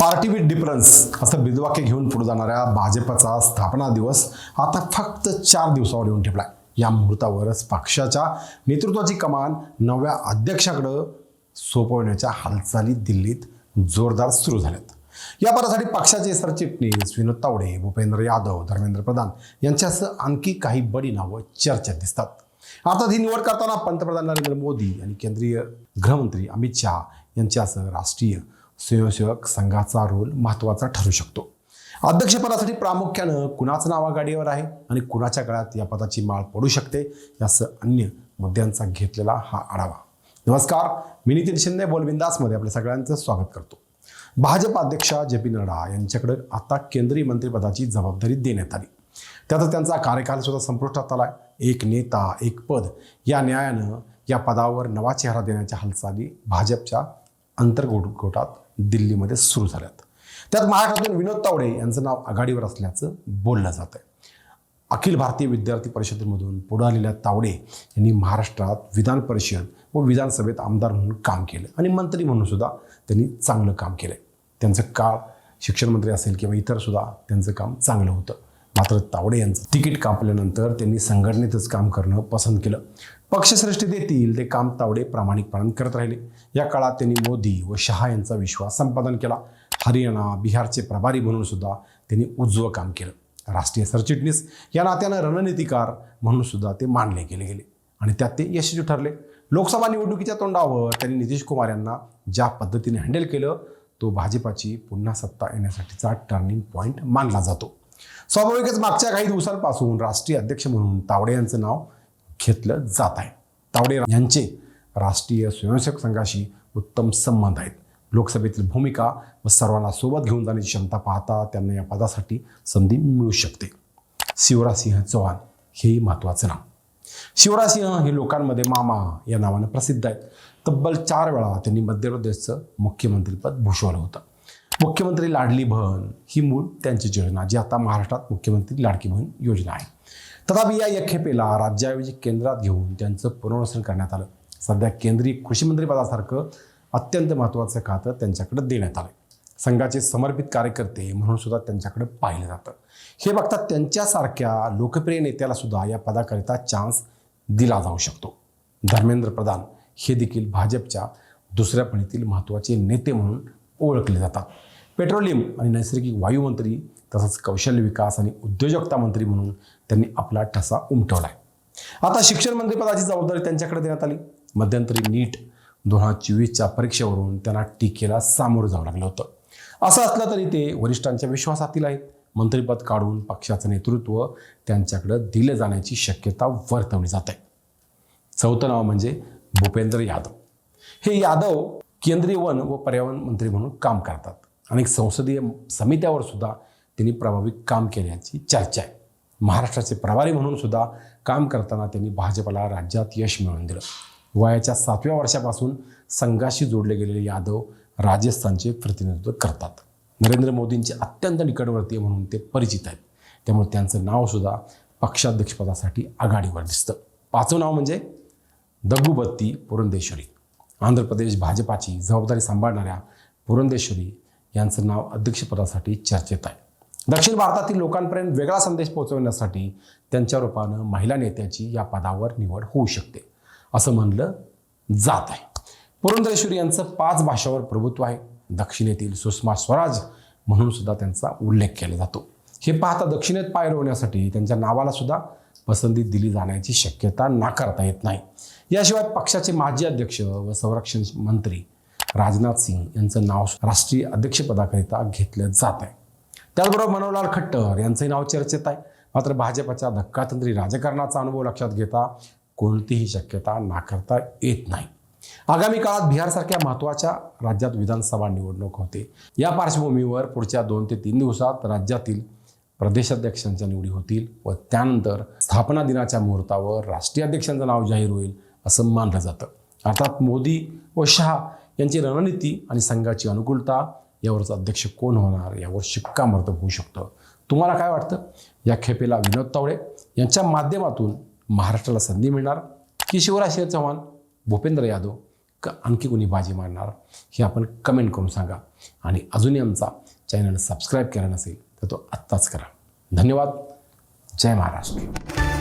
Party with difference असं बिदवाक्य घेऊन पुढे जाणाऱ्या भाजपचा स्थापना दिवस आता फक्त चार दिवसावर येऊन ठेवला या मुहूर्तावरच पक्षाच्या नेतृत्वाची कमान नव्या अध्यक्षाकडं सोपवण्याच्या हालचाली दिल्लीत जोरदार सुरू झाल्यात. या पदासाठी पक्षाचे सरचिटणीस विनोद तावडे भूपेंद्र यादव धर्मेंद्र प्रधान यांच्यासह आणखी काही बडी नावं चर्चेत दिसतात. अर्थात ही निवड करताना पंतप्रधान नरेंद्र मोदी आणि केंद्रीय गृहमंत्री अमित शहा यांच्यासह राष्ट्रीय स्वयंसेवक संघाचा रोल महत्त्वाचा ठरू शकतो. अध्यक्षपदासाठी प्रामुख्यानं कुणाचं नाव आघाडीवर आहे आणि कुणाच्या काळात या पदाची माळ पडू शकते यासह अन्य मुद्द्यांचा घेतलेला हा आढावा. नमस्कार मी नितीन शिंदे बोलबिंदासमध्ये आपल्या सगळ्यांचं स्वागत करतो. भाजप अध्यक्ष जे पी नड्डा यांच्याकडे आता केंद्रीय मंत्रिपदाची जबाबदारी देण्यात आली. त्यातच त्यांचा कार्यकाल सुद्धा संपुष्टात आला एक नेता एक पद या न्यायानं या पदावर नवा चेहरा देण्याच्या हालचाली भाजपच्या अंतर्गोटात दिल्लीमध्ये सुरू झाल्यात. त्यात महाराष्ट्रातून विनोद तावडे यांचं नाव आघाडीवर असल्याचं बोललं जात आहे अखिल भारतीय विद्यार्थी परिषदेमधून पुढे आलेल्या तावडे यांनी महाराष्ट्रात विधान परिषद व विधानसभेत आमदार म्हणून काम केलं आणि मंत्री म्हणून सुद्धा त्यांनी चांगलं काम केलं त्यांचं काळ शिक्षणमंत्री असेल किंवा इतर सुद्धा त्यांचं काम चांगलं होतं. मात्र तावडे यांचं तिकीट कापल्यानंतर त्यांनी संघटनेतच काम करणं पसंत केलं. पक्षश्रेष्ठी देतील ते काम तावडे प्रामाणिकपणे करत राहिले. या काळात त्यांनी मोदी व शहा यांचा विश्वास संपादन केला. हरियाणा बिहारचे प्रभारी म्हणून सुद्धा त्यांनी उज्ज्वल काम केलं. राष्ट्रीय सरचिटणीस या नात्यानं रणनीतिकार म्हणून सुद्धा ते मानले गेले गेले आणि त्यात ते यशस्वी ठरले. लोकसभा निवडणुकीच्या तोंडावर त्यांनी नितीश कुमार यांना ज्या पद्धतीने हँडल केलं तो भाजपाची पुन्हा सत्ता येण्यासाठीचा टर्निंग पॉईंट मानला जातो. स्वाभाविकच मागच्या काही दिवसांपासून राष्ट्रीय अध्यक्ष म्हणून तावडे यांचं नाव घेतलं जात आहे. तावडे यांचे राष्ट्रीय स्वयंसेवक संघाशी उत्तम संबंध आहेत. लोकसभेतील भूमिका व सर्वांना सोबत घेऊन जाण्याची क्षमता पाहता त्यांना या पदासाठी संधी मिळू शकते. शिवराजसिंह चौहान हेही महत्त्वाचं नाव. शिवराजसिंह हे लोकांमध्ये मामा या नावानं प्रसिद्ध आहेत. तब्बल चार वेळा त्यांनी मध्य प्रदेशचं मुख्यमंत्रीपद भूषवलं होतं. मुख्यमंत्री लाडली बहन ही मूळ त्यांची योजना जी आता महाराष्ट्रात मुख्यमंत्री लाडकी बहन योजना आहे. तथापि या यखेपेला राज्याऐवजी केंद्रात घेऊन त्यांचं पुनर्वसन करण्यात आलं. सध्या केंद्रीय कृषीमंत्री पदासारखं अत्यंत महत्त्वाचं खातं त्यांच्याकडे देण्यात आलं संघाचे समर्पित कार्यकर्ते म्हणून सुद्धा त्यांच्याकडे पाहिलं जातं. हे बघता त्यांच्यासारख्या लोकप्रिय नेत्याला सुद्धा या पदाकरिता चान्स दिला जाऊ शकतो. धर्मेंद्र प्रधान हे देखील भाजपच्या दुसऱ्या पणीतील महत्त्वाचे नेते म्हणून ओळखले जातात. पेट्रोलियम आणि नैसर्गिक वायुमंत्री तसंच कौशल्य विकास आणि उद्योजकता मंत्री म्हणून त्यांनी आपला ठसा उमटवला आहे आता शिक्षण मंत्रिपदाची जबाबदारी त्यांच्याकडे देण्यात आली. मध्यंतरी नीट दोन हजार चोवीसच्या परीक्षेवरून त्यांना टीकेला सामोरं जावं लागलं होतं. असं असलं तरी ते वरिष्ठांच्या विश्वासातील आहेत. मंत्रिपद काढून पक्षाचं नेतृत्व त्यांच्याकडं दिलं जाण्याची शक्यता वर्तवली जात. आहे चौथं नाव म्हणजे भूपेंद्र यादव. हे यादव केंद्रीय वन व पर्यावरण मंत्री म्हणून काम करतात. अनेक संसदीय समित्यावर सुद्धा त्यांनी प्रभावी काम केल्याची चर्चा आहे. महाराष्ट्राचे प्रभारी म्हणून सुद्धा काम करताना त्यांनी भाजपला राज्यात यश मिळवून दिलं. वयाच्या सातव्या वर्षापासून संघाशी जोडले गेलेले यादव राजस्थानचे प्रतिनिधित्व करतात. नरेंद्र मोदींचे अत्यंत निकटवर्तीय म्हणून ते परिचित आहेत. त्यामुळे त्यांचं नावसुद्धा पक्षाध्यक्षपदासाठी आघाडीवर दिसतं. पाचवं नाव म्हणजे दगुबत्ती पुरंदेश्वरी. आंध्र प्रदेश भाजपाची जबाबदारी सांभाळणाऱ्या पुरंदेश्वरी यांचं नाव अध्यक्षपदासाठी चर्चेत आहे. दक्षिण भारतातील लोकांपर्यंत वेगळा संदेश पोहोचवण्यासाठी त्यांच्या रूपानं महिला नेत्याची या पदावर निवड होऊ शकते असं म्हणलं जात आहे. पुरंदरेश्वरी यांचं पाच भाषावर प्रभुत्व आहे. दक्षिणेतील सुषमा स्वराज म्हणून सुद्धा त्यांचा उल्लेख केला जातो. हे पाहता दक्षिणेत पाय रोवण्यासाठी त्यांच्या नावाला सुद्धा पसंती दिली जाण्याची शक्यता नाकारता येत नाही. याशिवाय पक्षाचे माजी अध्यक्ष व संरक्षण मंत्री राजनाथ सिंग यांचं नाव राष्ट्रीय अध्यक्षपदाकरिता घेतलं जात आहे. त्याचबरोबर मनोहरलाल खट्टर यांचंही नाव चर्चेत आहे. मात्र भाजपच्या धक्कातंत्री राजकारणाचा अनुभव लक्षात घेता कोणतीही शक्यता नाकारता येत नाही. आगामी काळात बिहारसारख्या महत्त्वाच्या राज्यात विधानसभा निवडणूक होते. या पार्श्वभूमीवर पुढच्या दोन ते तीन दिवसात राज्यातील प्रदेशाध्यक्षांच्या निवडी होतील व त्यानंतर स्थापना दिनाच्या मुहूर्तावर राष्ट्रीय अध्यक्षांचं नाव जाहीर होईल असं मानलं जातं. अर्थात मोदी व शहा यांची रणनीती आणि संघाची अनुकूलता यावरचा अध्यक्ष कोण होणार यावर शिक्कामोर्तब होऊ शकतं. तुम्हाला काय वाटतं? या खेपेला विनोद तावडे यांच्या माध्यमातून महाराष्ट्राला संधी मिळणार की शिवराज सिंह चव्हाण भूपेंद्र यादव का आणखी कोणी बाजी मारणार? हे आपण कमेंट करून सांगा. आणि अजूनही आमचा चॅनल सबस्क्राईब केला नसेल तर तो आत्ताच करा. धन्यवाद. जय महाराष्ट्र.